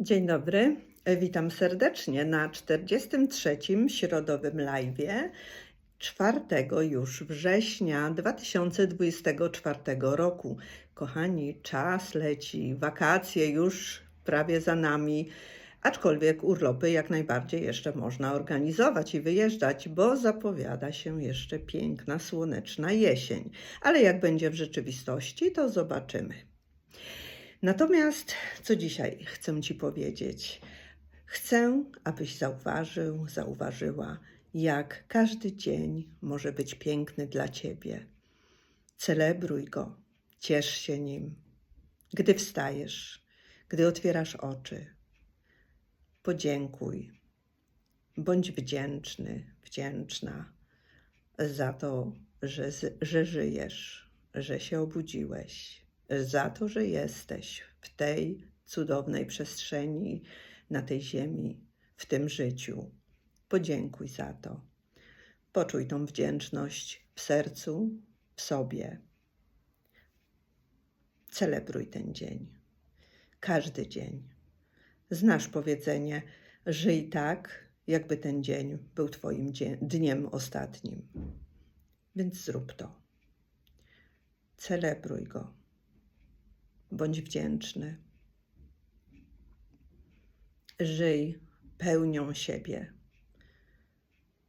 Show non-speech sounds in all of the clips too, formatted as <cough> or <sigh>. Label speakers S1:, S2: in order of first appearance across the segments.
S1: Dzień dobry, witam serdecznie na 43. środowym live'ie 4 już września 2024 roku. Kochani, czas leci, wakacje już prawie za nami, aczkolwiek urlopy jak najbardziej jeszcze można organizować i wyjeżdżać, bo zapowiada się jeszcze piękna, słoneczna jesień. Ale jak będzie w rzeczywistości, to zobaczymy. Natomiast co dzisiaj chcę Ci powiedzieć? Chcę, abyś zauważył, zauważyła, jak każdy dzień może być piękny dla Ciebie. Celebruj go, ciesz się nim. Gdy wstajesz, gdy otwierasz oczy, podziękuj. Bądź wdzięczny, wdzięczna za to, że, że żyjesz, że się obudziłeś, za to, że jesteś w tej cudownej przestrzeni, na tej ziemi, w tym życiu. Podziękuj za to. Poczuj tą wdzięczność w sercu, w sobie. Celebruj ten dzień. Każdy dzień. Znasz powiedzenie: żyj tak, jakby ten dzień był Twoim dniem ostatnim. Więc zrób to. Celebruj go. Bądź wdzięczny. Żyj pełnią siebie.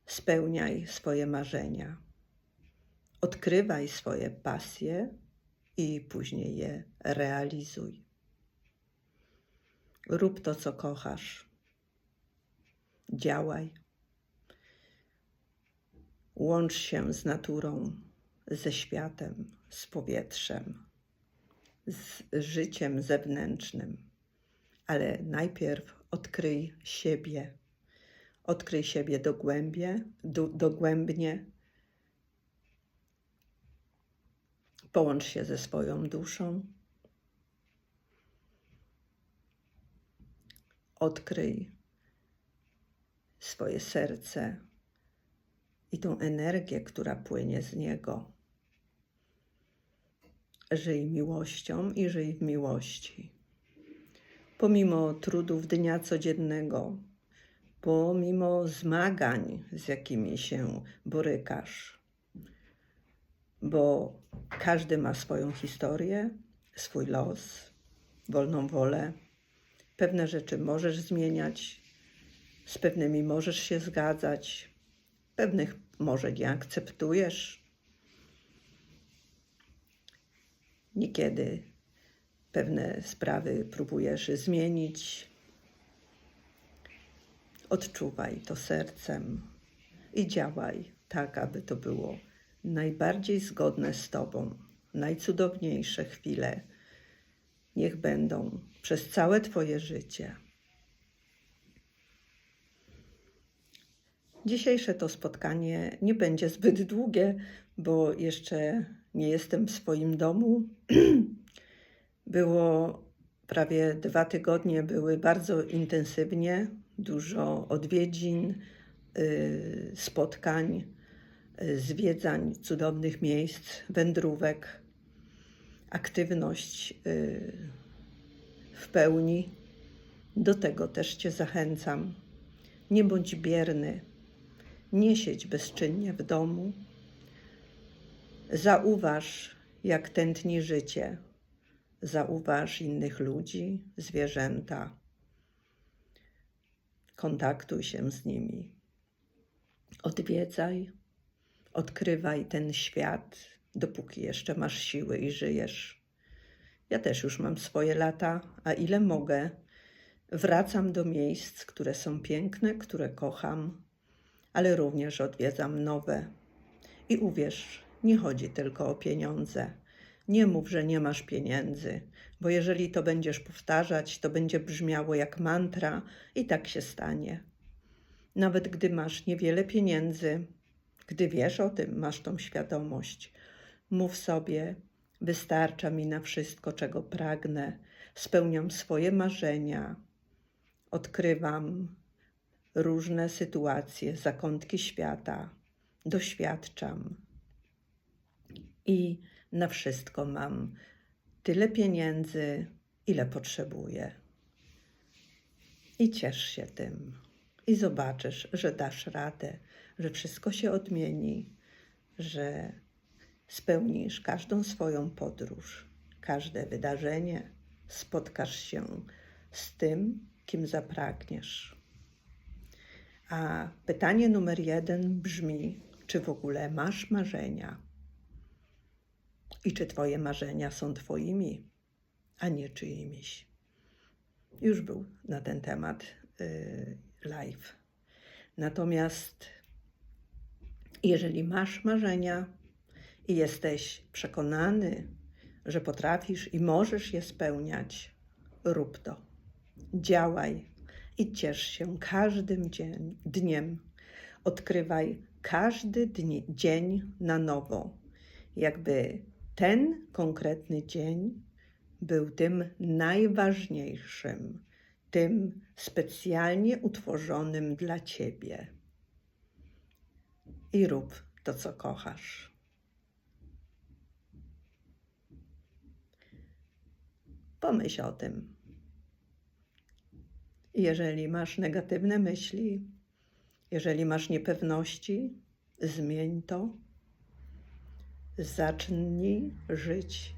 S1: Spełniaj swoje marzenia. Odkrywaj swoje pasje i później je realizuj. Rób to, co kochasz. Działaj. Łącz się z naturą, ze światem, z powietrzem, z życiem zewnętrznym. Ale najpierw odkryj siebie. Odkryj siebie dogłębnie, do, dogłębnie. Połącz się ze swoją duszą. Odkryj swoje serce i tą energię, która płynie z niego. Żyj miłością i żyj w miłości. Pomimo trudów dnia codziennego, pomimo zmagań, z jakimi się borykasz, bo każdy ma swoją historię, swój los, wolną wolę. Pewne rzeczy możesz zmieniać, z pewnymi możesz się zgadzać, pewnych może nie akceptujesz. Niekiedy pewne sprawy próbujesz zmienić. Odczuwaj to sercem i działaj tak, aby to było najbardziej zgodne z Tobą. Najcudowniejsze chwile niech będą przez całe Twoje życie. Dzisiejsze to spotkanie nie będzie zbyt długie, bo jeszcze nie jestem w swoim domu. <clears throat> Było prawie dwa tygodnie, były bardzo intensywnie, dużo odwiedzin, y, spotkań, y, zwiedzań cudownych miejsc, wędrówek, aktywność y, w pełni. Do tego też Cię zachęcam. Nie bądź bierny, nie siedź bezczynnie w domu. Zauważ, jak tętni życie. Zauważ innych ludzi, zwierzęta. Kontaktuj się z nimi. Odwiedzaj, odkrywaj ten świat, dopóki jeszcze masz siły i żyjesz. Ja też już mam swoje lata, a ile mogę, wracam do miejsc, które są piękne, które kocham, ale również odwiedzam nowe. I uwierz, nie chodzi tylko o pieniądze. Nie mów, że nie masz pieniędzy, bo jeżeli to będziesz powtarzać, to będzie brzmiało jak mantra i tak się stanie. Nawet gdy masz niewiele pieniędzy, gdy wiesz o tym, masz tą świadomość, mów sobie: Wystarcza mi na wszystko, czego pragnę, spełniam swoje marzenia, odkrywam różne sytuacje, zakątki świata, doświadczam i na wszystko mam tyle pieniędzy, ile potrzebuję. I ciesz się tym. I zobaczysz, że dasz radę, że wszystko się odmieni, że spełnisz każdą swoją podróż, każde wydarzenie, spotkasz się z tym, kim zapragniesz. A pytanie numer jeden brzmi: czy w ogóle masz marzenia? I czy Twoje marzenia są Twoimi, a nie czyimiś? Już był na ten temat y, live. Natomiast jeżeli masz marzenia i jesteś przekonany, że potrafisz i możesz je spełniać, rób to. Działaj i ciesz się każdym dzień, dniem. Odkrywaj każdy dni, dzień na nowo, jakby ten konkretny dzień był tym najważniejszym, tym specjalnie utworzonym dla ciebie. I rób to, co kochasz. Pomyśl o tym. Jeżeli masz negatywne myśli, jeżeli masz niepewności, zmień to. Zacznij żyć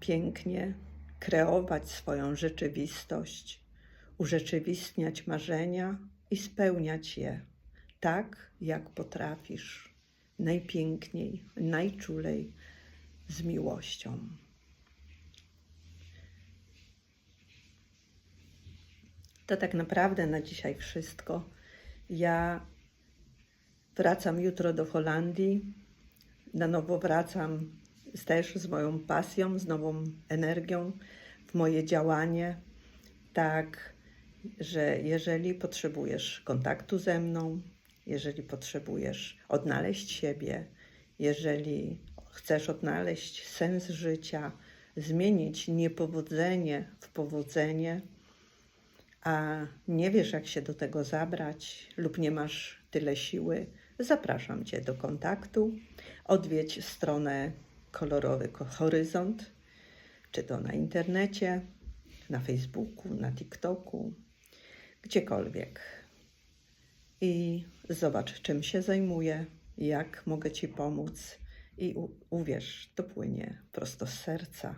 S1: pięknie, kreować swoją rzeczywistość, urzeczywistniać marzenia i spełniać je tak, jak potrafisz, najpiękniej, najczulej, z miłością. To tak naprawdę na dzisiaj wszystko. Ja wracam jutro do Holandii. Na nowo wracam też z moją pasją, z nową energią w moje działanie. Tak, że jeżeli potrzebujesz kontaktu ze mną, jeżeli potrzebujesz odnaleźć siebie, jeżeli chcesz odnaleźć sens życia, zmienić niepowodzenie w powodzenie, a nie wiesz, jak się do tego zabrać, lub nie masz tyle siły, zapraszam Cię do kontaktu. Odwiedź stronę Kolorowy Horyzont, czy to na internecie, na Facebooku, na TikToku, gdziekolwiek. I zobacz, czym się zajmuję, jak mogę Ci pomóc. I uwierz, to płynie prosto z serca.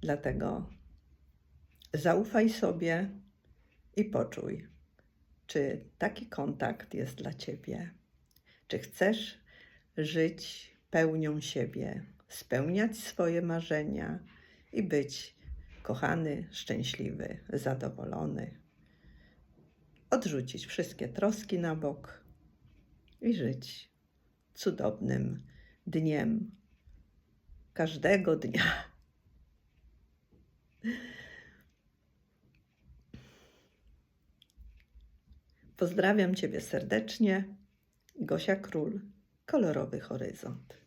S1: Dlatego zaufaj sobie i poczuj, czy taki kontakt jest dla Ciebie. Czy chcesz żyć pełnią siebie, spełniać swoje marzenia i być kochany, szczęśliwy, zadowolony. Odrzucić wszystkie troski na bok i żyć cudownym dniem, każdego dnia. Pozdrawiam Ciebie serdecznie. Gosia Król, kolorowy horyzont.